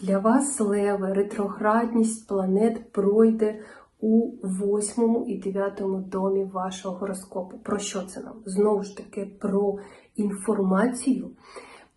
Для вас леви ретроградність планет пройде у восьмому і дев'ятому домі вашого гороскопу. Про що це нам? Знову ж таки, про інформацію,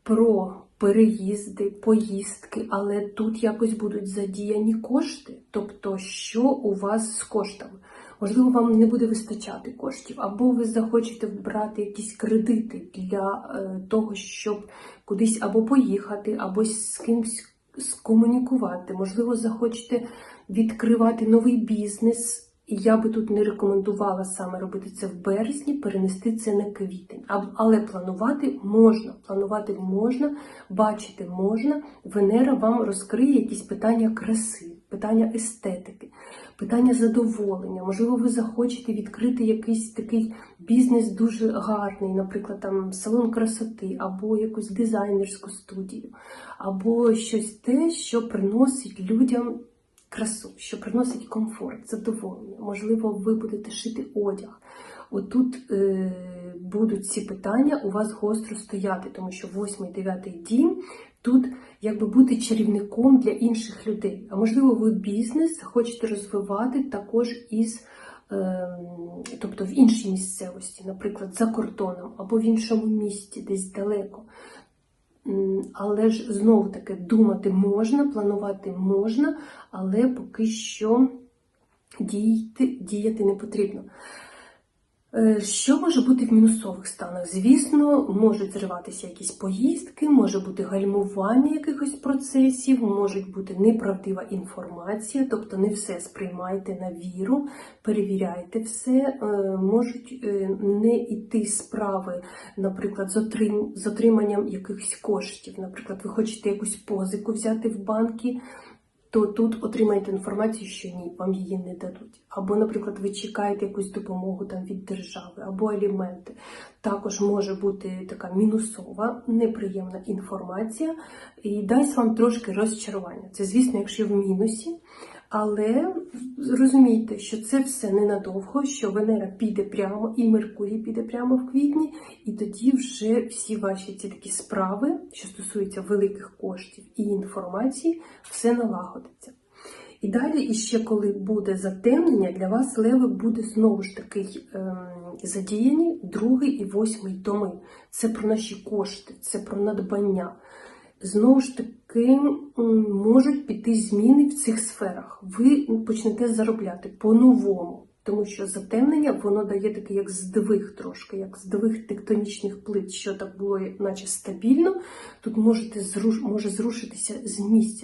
про переїзди, поїздки, але тут якось будуть задіяні кошти. Тобто, що у вас з коштами? Можливо, вам не буде вистачати коштів, або ви захочете брати якісь кредити для е, того, щоб кудись або поїхати, або з кимсь скомунікувати. Можливо, захочете відкривати новий бізнес. І я би тут не рекомендувала саме робити це в березні, перенести це на квітень. Але планувати можна. Планувати можна, бачити можна. Венера вам розкриє якісь питання краси, питання естетики, питання задоволення. Можливо, ви захочете відкрити якийсь такий бізнес дуже гарний, наприклад, там салон красоти, або якусь дизайнерську студію, або щось те, що приносить людям красу, що приносить комфорт, задоволення. Можливо, ви будете шити одяг. Отут е, будуть ці питання у вас гостро стояти, тому що восьмий, дев'ятий дім тут якби бути чарівником для інших людей. А можливо, ви бізнес хочете розвивати також із. ем, Тобто в іншій місцевості, наприклад, за кордоном або в іншому місті, десь далеко. Але ж знову таки думати можна, планувати можна, але поки що діяти, діяти не потрібно. Е, Що може бути в мінусових станах? Звісно, можуть зриватися якісь поїздки, може бути гальмування якихось процесів, може бути неправдива інформація, тобто не все сприймайте на віру, перевіряйте все, Е, можуть е, не йти справи, наприклад, з отриманням якихось коштів. Наприклад, ви хочете якусь позику взяти в банки, то тут отримаєте інформацію, що ні, вам її не дадуть. Або, наприклад, ви чекаєте якусь допомогу там від держави, або аліменти. Також може бути така мінусова, неприємна інформація і дасть вам трошки розчарування. Це, звісно, якщо в мінусі. Але розумійте, що це все ненадовго, що Венера піде прямо, і Меркурій піде прямо в квітні, і тоді вже всі ваші ці такі справи, що стосуються великих коштів і інформації, все налагодиться. І далі, іще коли буде затемнення, для вас леви буде знову ж таки ем, задіяні другий і восьмий доми. Це про наші кошти, це про надбання. Знову ж таки, можуть піти зміни в цих сферах. Ви почнете заробляти по-новому, тому що затемнення воно дає такий як здвиг трошки, як здвиг тектонічних плит, що так було, наче стабільно. Тут можете зруш, може зрушитися з місця.